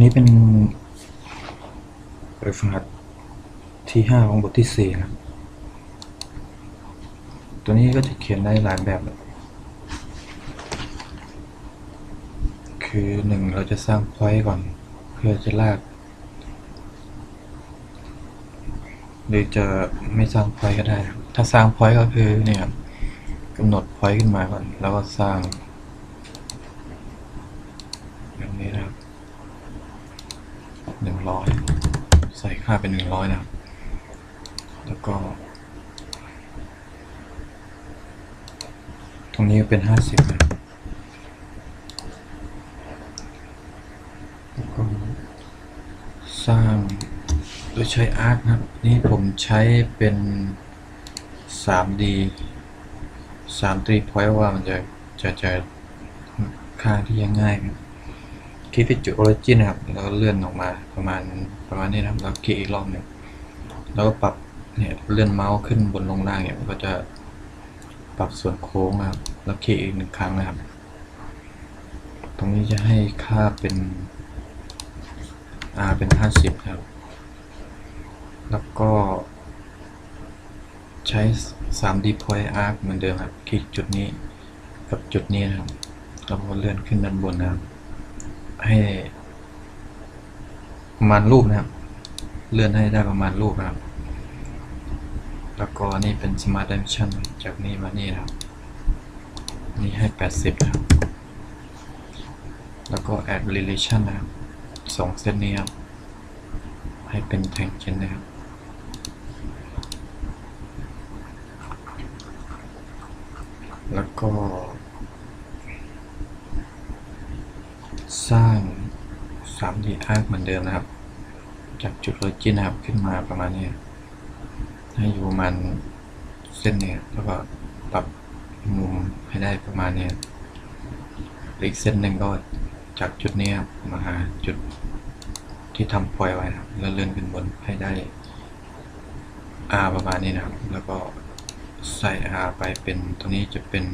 นี้เป็นบทฝึกหัดที่ห้าของบทที่สี่นะตัวนี้ก็จะเขียนได้หลายแบบ คือหนึ่งเราจะสร้างพอยต์ก่อน เพื่อจะลาก หรือจะไม่สร้างพอยต์ก็ได้ ถ้าสร้างพอยต์ก็คือเนี่ยกำหนดพอยต์ขึ้นมาก่อน แล้วก็สร้างแบบนี้นะครับ หนึ่งร้อยใส่ค่าเป็นหนึ่งร้อยนะครับ แล้วก็ ตรงนี้เป็นห้าสิบนะแล้วก็สร้างโดยใช้อาร์คนะครับ นี่ผมใช้เป็น 3D 3D point ว่ามันจะจะจะค่าที่ยังง่ายครับ คลิกที่จุด origin นะครับ แล้วเลื่อนออกมาประมาณประมาณนี้นะครับ แล้วคลิกอีกรอบหนึ่งแล้วก็ปรับเนี่ยเลื่อนเมาส์ขึ้นบนลงล่างเนี่ยมันก็จะปรับส่วนโค้งนะครับ แล้วคลิกอีกหนึ่งครั้งนะครับ ตรงนี้จะให้ค่าเป็น r เป็น 50 ครับ แล้วก็ใช้ 3D point arc เหมือนเดิมครับ คลิกจุดนี้กับจุดนี้นะครับ แล้วก็เลื่อนขึ้นด้านบนนะครับ ให้ประมาณรูปนะครับ เลื่อนให้ได้ประมาณรูปนะครับ แล้วก็นี่เป็น Smart Dimension จากนี่มานี่นะครับ นี่ให้ 80 นะครับ แล้วก็ Add Relation นะครับสองเส้นนี้ครับ ให้เป็น Tangent นะครับแล้วก็ สร้าง 3D arc เหมือนเดิมนะครับ จากจุด origin นะครับขึ้นมาประมาณนี้ให้อยู่ประมาณเส้นเนี้แล้วก็ปรับมุมให้ได้ประมาณนี้อีกเส้นหนึ่งก็จากจุดนี้ครับมาหาจุดที่ทำพอยไว้นะครับแล้วเลื่อนขึ้นบนให้ได้ R ประมาณนี้นะครับ แล้วก็ใส่ R ไปเป็นตัวนี้จะเป็น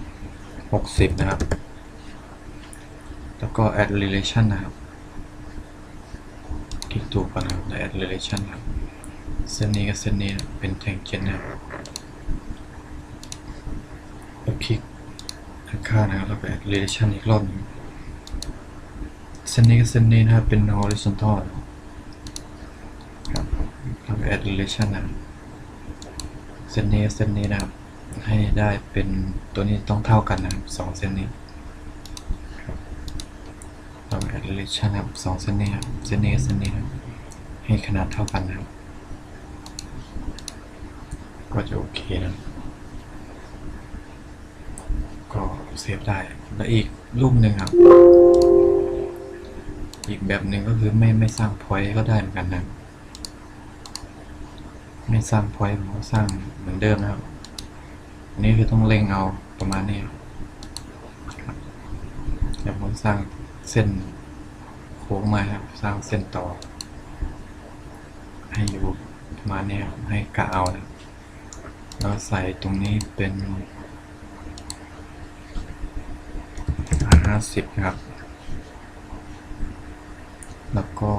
60 นะครับ แล้วก็ add relation นะครับ คลิกถูกก่อนนะครับแล้ว add relation ครับ เส้นนี้กับเส้นนี้เป็น tangent นะครับแล้วคลิกข้างๆนะครับแล้วก็ add relation อีกรอบหนึงเส้นนี้กับเส้นนี้นะครับเป็น horizontal ครับแล้วก็ add relation นะเส้นนี้กับเส้นนี้นะครับให้ได้เป็นตัวนี้ต้องเท่ากันนะครับสองเส้นนี้ relation นะครับสองเส้นนี้ครับเส้นนี้เส้นนี้ครับให้ขนาดเท่ากันนะครับ ก็จะโอเคนะก็เซฟได้แล้วอีกรูปหนึ่งครับ อีกแบบหนึ่งก็คือไม่ไม่สร้าง point ก็ได้เหมือนกันนะไม่สร้าง point ผมก็สร้างเหมือนเดิมนะครับอันนี้คือต้องเล็งเอาประมาณนี้ครับเดี๋ยวผมสร้างเส้น โค้งมาครับ สร้างเส้นต่อ ให้อยู่มาณนี้ครับให้กะเอานะแล้วใส่ตรงนี้เป็นห้าสิบครับ แล้วก็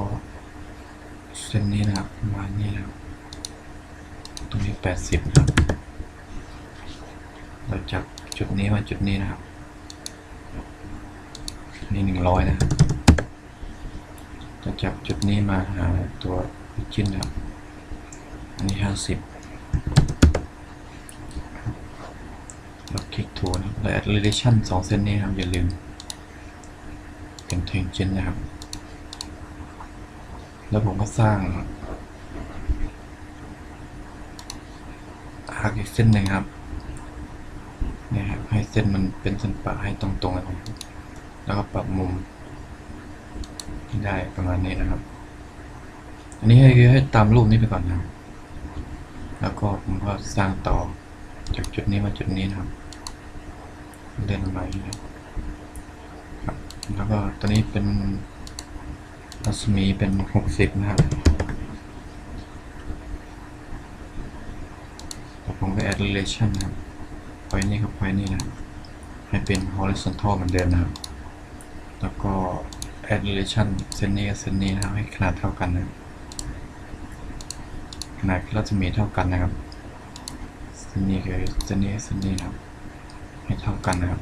เส้นนี้นะครับ มานี้นะครับ ตรงนี้แปดสิบครับ เราจากจุดนี้มาจุดนี้นะครับ นี่หนึ่งร้อยนะครับ จากจุดนี้มาหาตัวชิ้นนะครับอันนี้ห้าสิบเราคลิกถูนะครับแล้ว add relation สองเส้นนี้นะครับ อย่าลืมเป็น tangent นะครับ แล้วผมก็สร้างอาร์คอีกเส้นหนึ่งครับเนี่ยครับให้เส้นมันเป็นเส้นปะให้ตรงๆนะครับแล้วก็ปรับมุม ได้ประมาณนี้นะครับ อันนี้ให้ให้ตามรูปนี้ไปก่อนนะ แล้วก็ผมก็สร้างต่อจากจุดนี้มาจุดนี้นะครับเดินมาอย่างนี้นะครับ แล้วก็ตัวนี้เป็นรัศมีเป็นหกสิบนะครับแล้วผมก็ add relation นะครับ point นี้กับ point นี้นะ ให้เป็น horizontal เหมือนเดิมนะครับ แล้วก็ add relation เส้นนี้กับเส้นนี้นะครับให้ขนาดเท่ากันนะขนาดรัศมีเท่ากันนะครับเส้นนี้คือเส้นนี้เส้นนี้นะครับ ให้เท่ากันนะครับ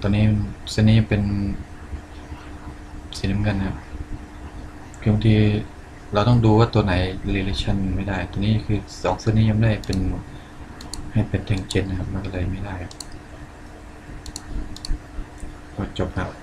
ตัวนี้เส้นนี้เป็นสีน้ำเงินนะครับบางทีเราต้องดูว่าตัวไหน relation ไม่ได้ ตัวนี้คือสองเส้นนี้ยังไม่ได้เป็นให้เป็น tangent นะครับ มันก็เลยไม่ได้ ครับก็จบครับ